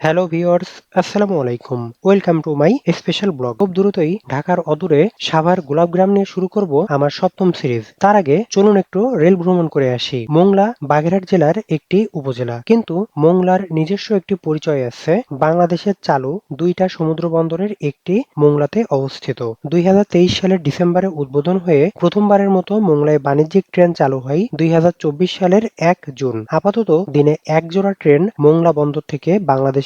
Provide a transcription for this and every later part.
Hello viewers আসসালামু আলাইকুম। Welcome to my special vlog খুব দ্রুতই ঢাকার অদূরে সাভার গোলাপগ্রাম নিয়ে শুরু করব আমার সপ্তম সিরিজ তার আগে চলুন একটু রেল ভ্রমণ করে আসি। মোংলা, বাগেরহাট জেলার একটি উপজেলা। কিন্তু মোংলার নিজস্ব একটি পরিচয় আছে। বাংলাদেশের চালু দুইটা সমুদ্র বন্দরের একটি মোংলাতে অবস্থিত। দুই হাজার তেইশ সালের ডিসেম্বরে উদ্বোধন হয়ে প্রথমবারের মতো মোংলায় বাণিজ্যিক ট্রেন চালু হয় দুই হাজার চব্বিশ সালের এক জুন। আপাতত দিনে এক জোড়া ট্রেন মোংলা বন্দর থেকে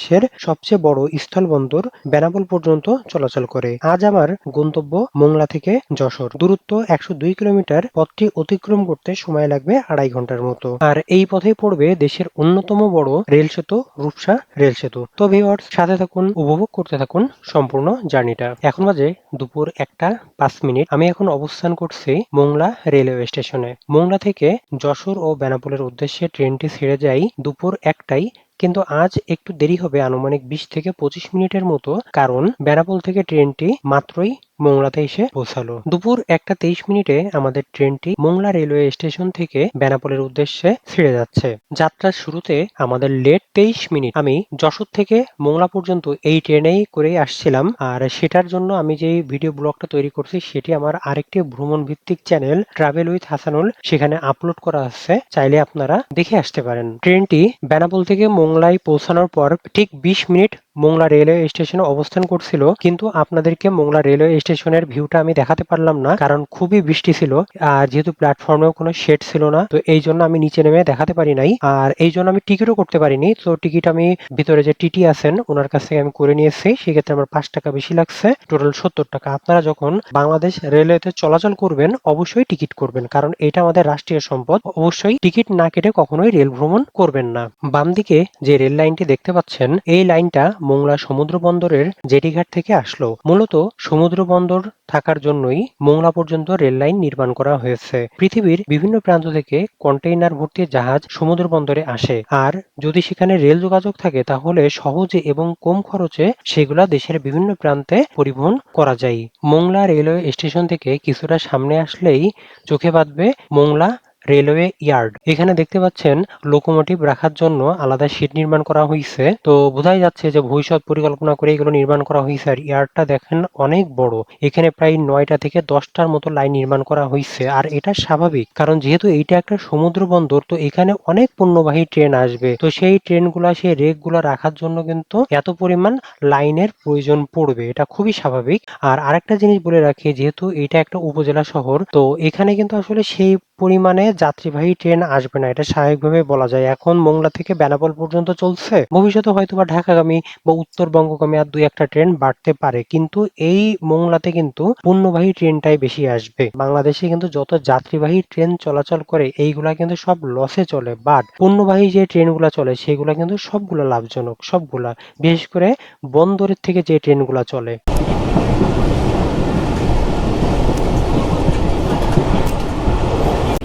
বাংলাদেশের সবচেয়ে বড় স্থলবন্দর বেনাপোল পর্যন্ত চলাচল করে। আজ আমার গন্তব্য মোংলা থেকে যশোর। দূরত্ব একশো দুই কিলোমিটার, পথটি অতিক্রম করতে সময় লাগবে আড়াই ঘণ্টার মতো। আর এই পথে পড়বে দেশের অন্যতম বড় রেল সেতু, রূপসা রেল সেতু। তো ভিওয়ার্স সাথে থাকুন, উপভোগ করতে থাকুন সম্পূর্ণ জার্নিটা। এখন বাজে দুপুর একটা পাঁচ মিনিট। আমি এখন অবস্থান করছি মোংলা রেলওয়ে স্টেশনে। মোংলা থেকে যশোর ও বেনাপোলের উদ্দেশ্যে ট্রেনটি ছেড়ে যায় দুপুর একটাই কিন্তু আজ একটু দেরি হবে আনুমানিক বিশ থেকে পঁচিশ মিনিটের মতো, কারণ বেনাপোল থেকে ট্রেনটি মাত্রই মোংলাতে এসে পৌঁছালো। দুপুর একটা তেইশ মিনিটে আমাদের ট্রেনটি মোংলা রেলওয়ে স্টেশন থেকে বেনাপোলের উদ্দেশ্যে ছেড়ে যাচ্ছে। যাত্রার শুরুতে আমাদের লেট তেইশ মিনিট। আমি যশোর থেকে মোংলা পর্যন্ত এই ট্রেনেই করেই আসছিলাম। আর সেটার জন্য আমি যে ভিডিও ব্লগটা তৈরি করছি, সেটি আমার আরেকটি ভ্রমণ ভিত্তিক চ্যানেল ট্রাভেল উইথ হাসানুল সেখানে আপলোড করা আছে। চাইলে আপনারা দেখে আসতে পারেন। ট্রেনটি বেনাপোল থেকে মোংলায় পৌঁছানোর পর ঠিক বিশ মিনিট মোংলা রেলওয়ে স্টেশনে অবস্থান করছিল, কিন্তু আপনাদেরকে মোংলা রেলওয়ে স্টেশনের ভিউটা আমি দেখাতে পারলাম না, কারণ খুবই বৃষ্টি ছিল, আর যেহেতু প্ল্যাটফর্মেও কোনো শেড ছিল না, তো এই জন্য আমি নিচে নেমে দেখাতে পারি নাই, আর এই জন্য আমি টিকিটও করতে পারিনি, তো টিকিট আমি ভিতরে যে টিটি আছেন, ওনার কাছ থেকে আমি করে নিয়েছি সেক্ষেত্রে আমার পাঁচ টাকা বেশি লাগছে টোটাল সত্তর টাকা। আপনারা যখন বাংলাদেশ রেলওয়েতে চলাচল করবেন, অবশ্যই টিকিট করবেন, কারণ এটা আমাদের রাষ্ট্রীয় সম্পদ, অবশ্যই টিকিট না কেটে কখনোই রেল ভ্রমণ করবেন না। বাম দিকে যে রেল লাইনটি দেখতে পাচ্ছেন, এই লাইনটা মোংলা সমুদ্র বন্দরের জেটিঘাট থেকে আসলো। মূলত সমুদ্র বন্দর থাকার জন্যই মোংলা পর্যন্ত রেল লাইন নির্মাণ করা হয়েছে। পৃথিবীর বিভিন্ন প্রান্ত থেকে কন্টেইনার ভর্তি জাহাজ সমুদ্র বন্দরে আসে। আর যদি সেখানে রেল যোগাযোগ থাকে, তাহলে সহজে এবং কম খরচে সেগুলা দেশের বিভিন্ন প্রান্তে পরিবহন করা যায়। মোংলা রেলওয়ে স্টেশন থেকে কিছুটা সামনে আসলেই চোখে বাঁধবে মোংলা রেলওয়ে ইয়ার্ড। এখানে দেখতে পাচ্ছেন লোকোমোটিভ রাখার জন্য আলাদা সিট নির্মাণ করা হয়েছে তো বোঝাই যাচ্ছে যে ভবিষ্যৎ পরিকল্পনা করে এগুলো নির্মাণ করা হয়েছে আর ইয়ার্ডটা দেখেন অনেক বড়। এখানে প্রায় নয়টা থেকে দশটার মতো লাইন নির্মাণ করা হয়েছে আর এটা স্বাভাবিক কারণ যেহেতু এইটা একটা সমুদ্র বন্দর, তো এখানে অনেক পণ্যবাহী ট্রেন আসবে। তো সেই ট্রেনগুলা, সেই রেকগুলো রাখার জন্য কিন্তু এত পরিমাণ লাইনের প্রয়োজন পড়বে। এটা খুবই স্বাভাবিক। আর আরেকটা জিনিস বলে রাখি, যেহেতু এটা একটা উপজেলা শহর, তো এখানে কিন্তু আসলে সেই পরিমাণে যাত্রীবাহী ট্রেন আসবে না, এটা স্বাভাবিকভাবে বলা যায়। এখন মোংলা থেকে বেনাপোল পর্যন্ত চলছে। ভবিষ্যতে হয়তো বা ঢাকাগামী বা উত্তরবঙ্গগামী আর দুই একটা ট্রেন বাড়তে পারে, কিন্তু এই মোংলাতে কিন্তু পণ্যবাহী ট্রেনটাই বেশি আসবে। বাংলাদেশে কিন্তু যত যাত্রীবাহী ট্রেন চলাচল করে, এইগুলা কিন্তু সব লসে চলে। বাট পণ্যবাহী যে ট্রেনগুলা চলে, সেগুলা কিন্তু সবগুলো লাভজনক, সবগুলা। বিশেষ করে বন্দরের থেকে যে ট্রেনগুলা চলে।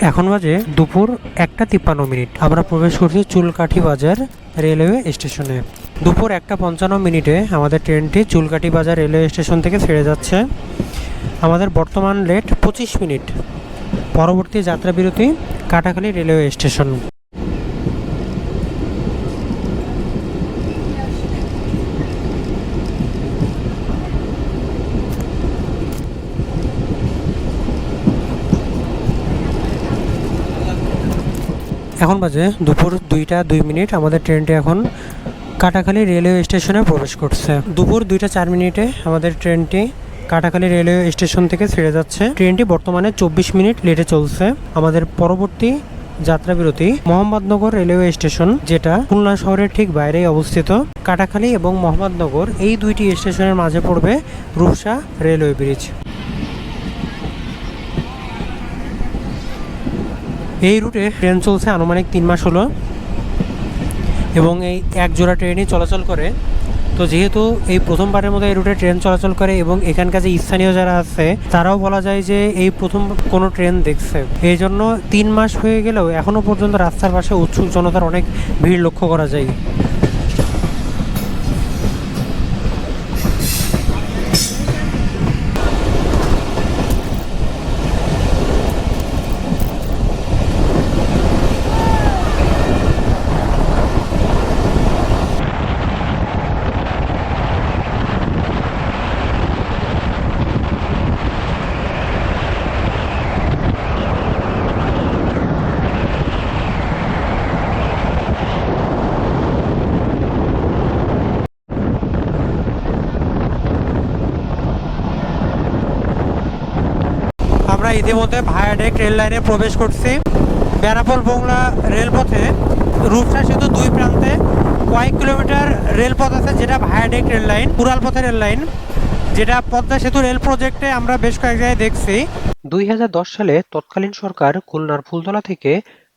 এখন বাজে দুপুর একটা তিপ্পান্ন মিনিট। আমরা প্রবেশ করছি চুলকাঠি বাজার রেলওয়ে স্টেশনে। দুপুর একটা পঞ্চান্ন মিনিটে আমাদের ট্রেনটি চুলকাঠি বাজার রেলওয়ে স্টেশন থেকে ছেড়ে যাচ্ছে। আমাদের বর্তমান লেট পঁচিশ মিনিট। পরবর্তী যাত্রাবিরতি কাটাখালী রেলওয়ে স্টেশন। এখন বাজে দুপুর দুইটা দুই মিনিট। আমাদের ট্রেনটি এখন কাটাখালী রেলওয়ে স্টেশনে প্রবেশ করছে। দুপুর দুইটা চার মিনিটে আমাদের ট্রেনটি কাটাখালী রেলওয়ে স্টেশন থেকে ছেড়ে যাচ্ছে। ট্রেনটি বর্তমানে চব্বিশ মিনিট লেটে চলছে। আমাদের পরবর্তী যাত্রা বিরতি মোহাম্মদনগর রেলওয়ে স্টেশন, যেটা খুলনা শহরের ঠিক বাইরেই অবস্থিত। কাটাখালী এবং মোহাম্মদনগর এই দুইটি স্টেশনের মাঝে পড়বে রূপসা রেলওয়ে ব্রিজ। এই রুটে ট্রেন চলছে আনুমানিক তিন মাস হলো এবং এই এক জোড়া ট্রেনই চলাচল করে। তো যেহেতু এই প্রথমবারের মতো এই রুটে ট্রেন চলাচল করে এবং এখানকার যে স্থানীয় যারা আছে, তারাও বলা যায় যে এই প্রথম কোনো ট্রেন দেখছে। এই জন্য তিন মাস হয়ে গেলেও এখনও পর্যন্ত রাস্তার পাশে উৎসুক জনতার অনেক ভিড় লক্ষ্য করা যায়। আমরা ইতিমধ্যে ভায়াডেক রেল লাইনে প্রবেশ করছি। বেনাপোল মোংলা রেলপথে, রূপসা সেতু দুই প্রান্তে কয়েক কিলোমিটার রেলপথ আছে যেটা ভায়াডেক রেল লাইন উড়াল পথের রেল লাইন, যেটা পদ্মা সেতু রেল প্রজেক্টে আমরা বেশ কয়েক জায়গায় দেখছি। দুই হাজার দশ সালে তৎকালীন সরকার খুলনার ফুলতলা থেকে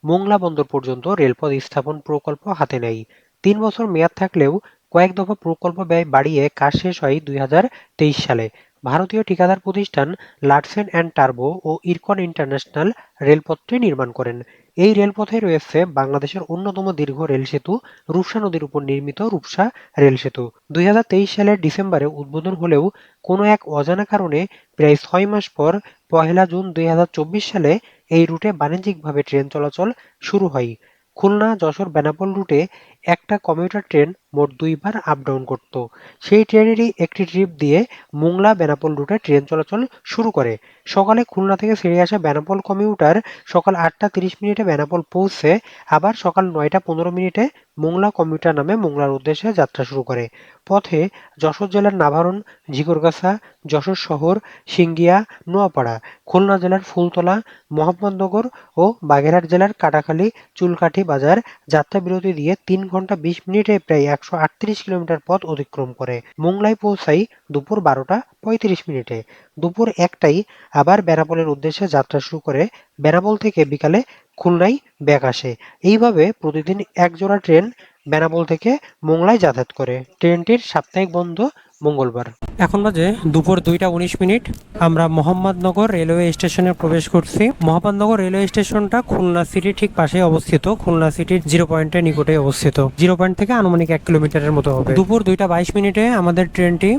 মোংলা বন্দর পর্যন্ত রেলপথ স্থাপন প্রকল্প হাতে নেয়। তিন বছর মেয়াদ থাকলেও কয়েক দফা প্রকল্প ব্যয় বাড়িয়ে কাজ শেষ হয় দুই হাজার তেইশ সালে। ভারতীয় ঠিকাদার প্রতিষ্ঠান লার্সেন অ্যান্ড টার্বো ও ইরকন ইন্টারন্যাশনাল রেলপথটি নির্মাণ করেন। এই রেলপথে রয়েছে বাংলাদেশের অন্যতম দীর্ঘ রেল সেতু, রূপসা নদীর উপর নির্মিত রূপসা রেল সেতু। দুই হাজার তেইশ সালের ডিসেম্বরে উদ্বোধন হলেও কোনো এক অজানা কারণে প্রায় ছয় মাস পর পহেলা জুন দুই হাজার চব্বিশ সালে এই রুটে বাণিজ্যিকভাবে ট্রেন চলাচল শুরু হয়। খুলনা, যশোর, বেনাপোল রুটে একটা কমিউটার ট্রেন মোট দুইবার আপ ডাউন করত। সেই ট্রেনেরই একটি ট্রিপ দিয়ে মোংলা বেনাপোল রুটে ট্রেন চলাচল শুরু করে। সকালে খুলনা থেকে ছেড়ে আসা বেনাপোল কমিউটার সকাল আটটা তিরিশ মিনিটে বেনাপোল পৌঁছে আবার সকাল নয়টা পনেরো মিনিটে মোংলা কমিউটার নামে মোংলার উদ্দেশ্যে যাত্রা শুরু করে। পথে যশোর জেলার নাভারণ, ঝিকরগাছা, যশোর শহর, সিঙ্গিয়া, নোয়াপাড়া, খুলনা জেলার ফুলতলা, মোহাম্মদনগর ও বাগেরহাট জেলার কাটাখালী, চুলকাঠি বাজার যাত্রা বিরতি দিয়ে তিন ঘণ্টা বিশ মিনিটে প্রায় একশো আটত্রিশ কিলোমিটার পথ অতিক্রম করে। মোংলায় পৌঁছাই দুপুর বারোটা পঁয়ত্রিশ মিনিটে। দুপুর একটাই আবার বেনাপোলের উদ্দেশ্যে যাত্রা শুরু করে। বেনাপোল থেকে বিকালে খুলনায় ব্যাগ আসে। এইভাবে প্রতিদিন একজোড়া ট্রেন বেনাপোল থেকে মোংলায় যাতায়াত করে। ট্রেনটির সাপ্তাহিক বন্ধ মঙ্গলবার। এখন বাজে দুপুর দুইটা উনিশ মিনিট। আমরা মোহাম্মদনগর রেলওয়ে স্টেশনে প্রবেশ করছি। মোহাম্মদনগর রেলওয়ে স্টেশনটা খুলনা সিটির ঠিক পাশে অবস্থিত। খুলনা সিটির জিরো পয়েন্টের নিকটে অবস্থিত। জিরো পয়েন্ট থেকে আনুমানিক এক কিলোমিটারের মতো হবে। দুপুর দুইটা বাইশ মিনিটে আমাদের ট্রেনটি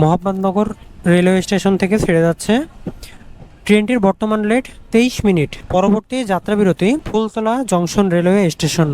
মোহাম্মদনগর রেলওয়ে স্টেশন থেকে ছেড়ে যাচ্ছে। ট্রেনটির বর্তমান লেট তেইশ মিনিট। পরবর্তী যাত্রাবিরতি ফুলতলা জংশন রেলওয়ে স্টেশন।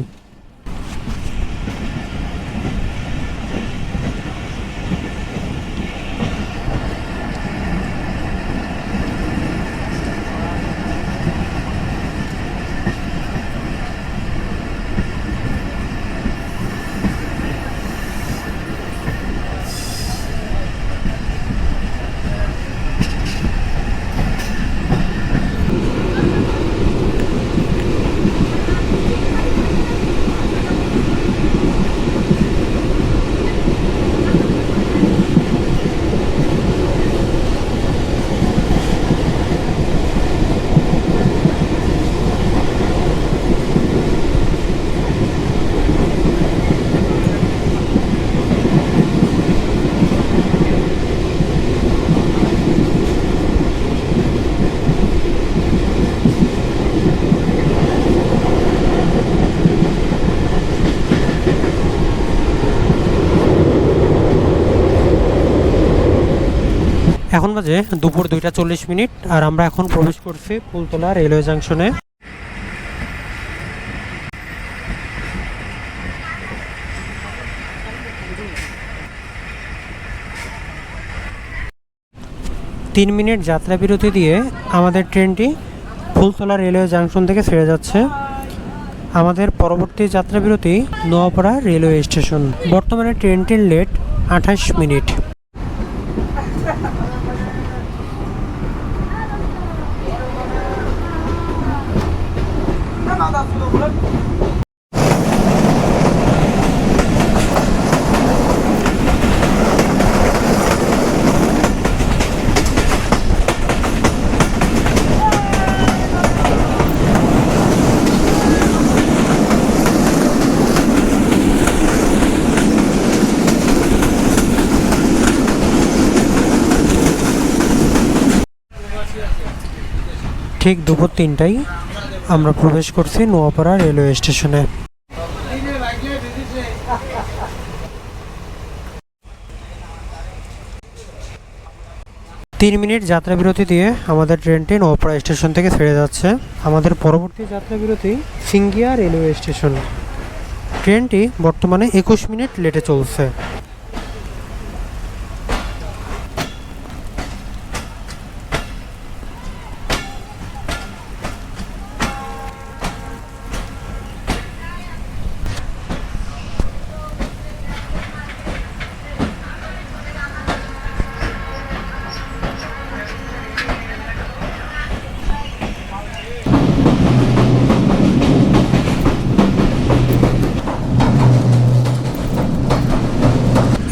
এখন বাজে দুপুর দুইটা চল্লিশ মিনিট, আর আমরা এখন প্রবেশ করছি ফুলতলা রেলওয়ে জাংশনে। তিন মিনিট যাত্রা বিরতি দিয়ে আমাদের ট্রেনটি ফুলতলা রেলওয়ে জাংশন থেকে ছেড়ে যাচ্ছে। আমাদের পরবর্তী যাত্রা বিরতি নোয়াপাড়া রেলওয়ে স্টেশন। বর্তমানে ট্রেনটির লেট আঠাশ মিনিট। ঠিক দুপুর তিনটায় আমরা প্রবেশ করছি নোয়াপাড়া রেলওয়ে স্টেশনে। তিন মিনিট যাত্রা বিরতি দিয়ে আমাদের ট্রেনটি নোয়াপাড়া স্টেশন থেকে ছেড়ে যাচ্ছে। আমাদের পরবর্তী যাত্রা বিরতি সিঙ্গিয়া রেলওয়ে স্টেশন। ট্রেনটি বর্তমানে একুশ মিনিট লেটে চলছে।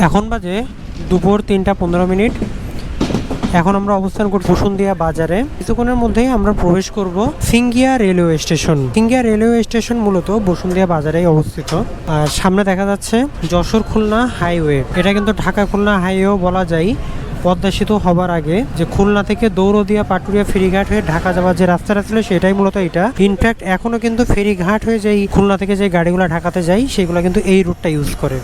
এখন বাজে দুপুর তিনটা পনেরো মিনিট। এখন আমরা অবস্থান করছি বসুন্ধিয়া বাজারে। কিছুক্ষণের মধ্যেই আমরা প্রবেশ করব Singia railway station. Singia railway station মূলত বসুন্ধিয়া বাজারেই অবস্থিত। আর সামনে দেখা যাচ্ছে যশোর খুলনা হাইওয়ে। এটা কিন্তু ঢাকা খুলনা হাইওয়েও বলা যায়। পদ্মা সেতু হবার আগে যে খুলনা থেকে দৌড়দিয়া পাটুরিয়া ফেরিঘাট হয়ে ঢাকা যাওয়ার যে রাস্তাটা ছিল সেটাই মূলত এটা। ইনফ্যাক্ট এখনও কিন্তু ফেরিঘাট হয়ে যেই খুলনা থেকে যে গাড়িগুলো ঢাকাতে যায় সেগুলো কিন্তু এই রুটটা ইউজ করে।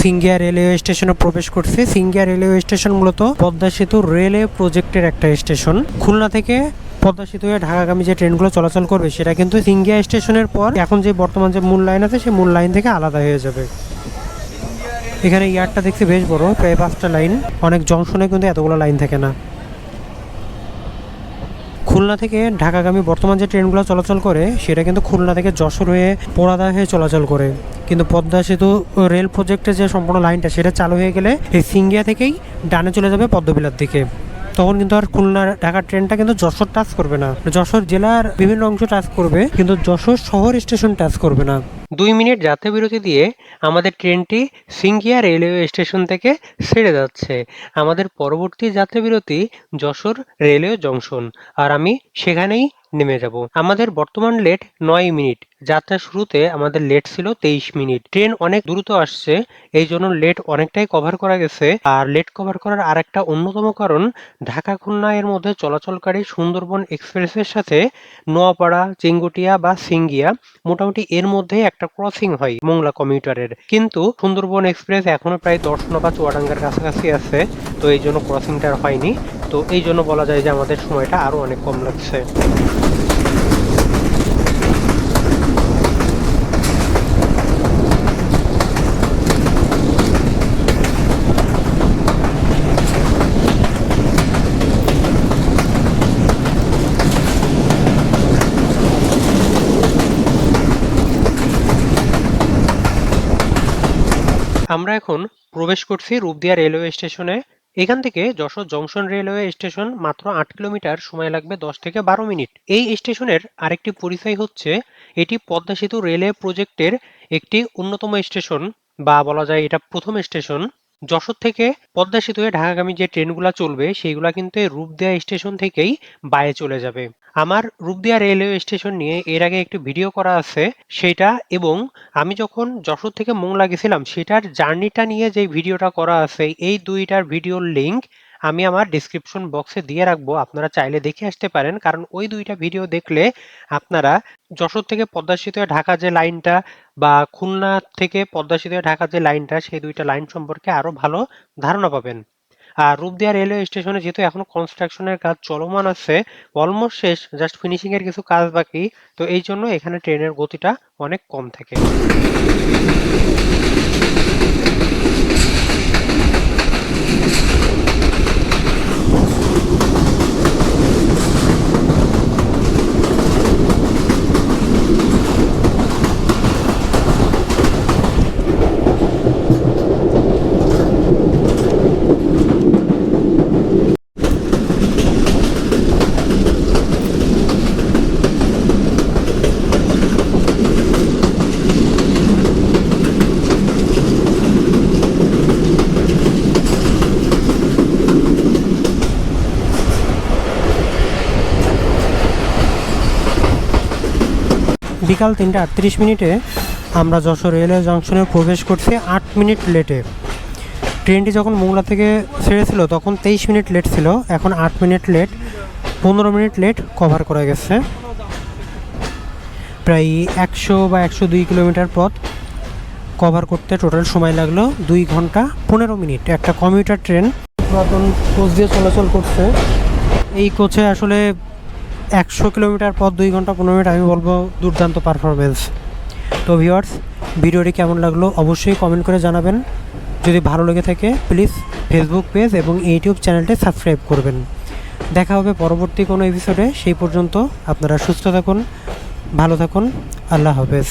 সিঙ্গিয়া রেলওয়ে স্টেশনে প্রবেশ করছে। সিঙ্গিয়া রেলওয়ে স্টেশন মূলত পদ্মা সেতু রেলওয়ে প্রজেক্টের একটা স্টেশন। খুলনা থেকে পদ্মা সেতু হয়ে ঢাকাগামী যে ট্রেনগুলো চলাচল করবে, সেটা কিন্তু সিঙ্গিয়া স্টেশনের পর এখন যে বর্তমান যে মূল লাইন আছে, সেই মূল লাইন থেকে আলাদা হয়ে যাবে। এখানে ইয়ারটা দেখতে বেশ বড়, প্রায় পাঁচটা লাইন। অনেক জংশনে কিন্তু এতগুলো লাইন থাকে না। খুলনা থেকে ঢাকাগামী বর্তমান যে ট্রেনগুলো চলাচল করে, সেটা কিন্তু খুলনা থেকে যশোর হয়ে পোড়াদা হয়ে চলাচল করে। কিন্তু পদ্মা সেতু রেল প্রজেক্টের যে সম্পূর্ণ লাইনটা, সেটা চালু হয়ে গেলে এই সিঙ্গিয়া থেকেই ডানে চলে যাবে পদ্মবিলার দিকে। তখন কিন্তু আর খুলনা ঢাকার ট্রেনটা কিন্তু যশোর টাচ করবে না। যশোর জেলার বিভিন্ন অংশ টাচ করবে, কিন্তু যশোর শহর স্টেশন টাচ করবে না। দুই মিনিট যাত্রা বিরতি দিয়ে আমাদের ট্রেনটি সিঙ্গিয়া রেলওয়ে স্টেশন থেকে ছেড়ে যাচ্ছে। আমাদের পরবর্তী যাত্রা বিরতি যশোর রেলওয়ে জংশন। আর আমি সেখানেই নেমে যাব। আমাদের বর্তমান লেট নয় মিনিট। যাত্রা শুরুতে আমাদের লেট ছিল তেইশ মিনিট। ট্রেন অনেক দ্রুত আসছে, এই জন্য লেট অনেকটাই কভার করা গেছে। আর লেট কভার করার আরেকটা অন্যতম কারণ, ঢাকা খুলনা এর মধ্যে চলাচলকারী সুন্দরবন এক্সপ্রেসের সাথে নোয়াপাড়া, চেঙ্গুটিয়া বা সিঙ্গিয়া মোটামুটি এর মধ্যে একটা ক্রসিং হয় মোংলা কমিউটারের কিন্তু সুন্দরবন এক্সপ্রেস এখনও প্রায় দর্শনা বা চুয়াডাঙ্গার কাছাকাছি আছে, তো এই জন্য ক্রসিংটা হয়নি। তো এই জন্য বলা যায় যে আমাদের সময়টা আরও অনেক কম লাগছে আমরা এখন প্রবেশ করছি রূপদিয়া রেলওয়ে স্টেশনে। এখান থেকে যশোর জংশন রেলওয়ে স্টেশন মাত্র আট কিলোমিটার, সময় লাগবে দশ থেকে বারো মিনিট। এই স্টেশনের আরেকটি পরিচয় হচ্ছে, এটি পদ্মা সেতু রেলওয়ে প্রজেক্টের একটি অন্যতম স্টেশন, বা বলা যায় এটা প্রথম স্টেশন। যশোর থেকে পদ্মা সেতু ঢাকাগামী যে ট্রেনগুলো চলবে, সেইগুলা কিন্তু রূপদিয়া স্টেশন থেকেই বায়ে চলে যাবে। আমার রূপদিয়া রেলওয়ে স্টেশন নিয়ে এর আগে একটি ভিডিও করা আছে, সেটা এবং আমি যখন যশোর থেকে মোংলা গেছিলাম, সেটার জার্নিটা নিয়ে যে ভিডিওটা করা আছে, এই দুইটার ভিডিওর লিঙ্ক আমি আমার ডিসক্রিপশন বক্সে দিয়ে রাখব, আপনারা চাইলে দেখে আসতে পারেন। কারণ ওই দুইটা ভিডিও দেখলে আপনারা যশোর থেকে পদ্মা ঢাকা যে লাইনটা বা খুলনা থেকে পদ্মা ঢাকা যে লাইনটা, সেই দুইটা লাইন সম্পর্কে আরও ভালো ধারণা পাবেন। আর রূপদিয়া রেলওয়ে স্টেশনে যেহেতু এখনও কনস্ট্রাকশনের কাজ চলমান আছে অলমোস্ট শেষ জাস্ট ফিনিশিং এর কিছু কাজ বাকি, তো এই জন্য এখানে ট্রেনের গতিটা অনেক কম থাকে। বিকাল তিনটা আটত্রিশ মিনিটে আমরা যশোর রেলওয়ে জংশনে প্রবেশ করছি আট মিনিট লেটে। ট্রেনটি যখন মোংলা থেকে ছেড়েছিল তখন তেইশ মিনিট লেট ছিল, এখন আট মিনিট লেট, পনেরো মিনিট লেট কভার করা গেছে। প্রায় একশো বা একশো দুই কিলোমিটার পথ কভার করতে টোটাল সময় লাগল দুই ঘণ্টা পনেরো মিনিট। একটা কমিউটার ট্রেন পুরাতন কোচ দিয়ে চলাচল করছে। এই কোচে আসলে একশো কিলোমিটার পর দুই ঘণ্টা পনেরো মিনিট আমি বলব দুর্দান্ত পারফরমেন্স তো ভিওয়ার্স ভিডিওটি কেমন লাগল অবশ্যই কমেন্ট করে জানাবেন। যদি ভালো লেগে থাকে প্লিজ ফেসবুক পেজ এবং ইউটিউব চ্যানেলটি সাবস্ক্রাইব করবেন। দেখা হবে পরবর্তী কোনো এপিসোডে সেই পর্যন্ত আপনারা সুস্থ থাকুন, ভালো থাকুন। আল্লাহ হাফেজ।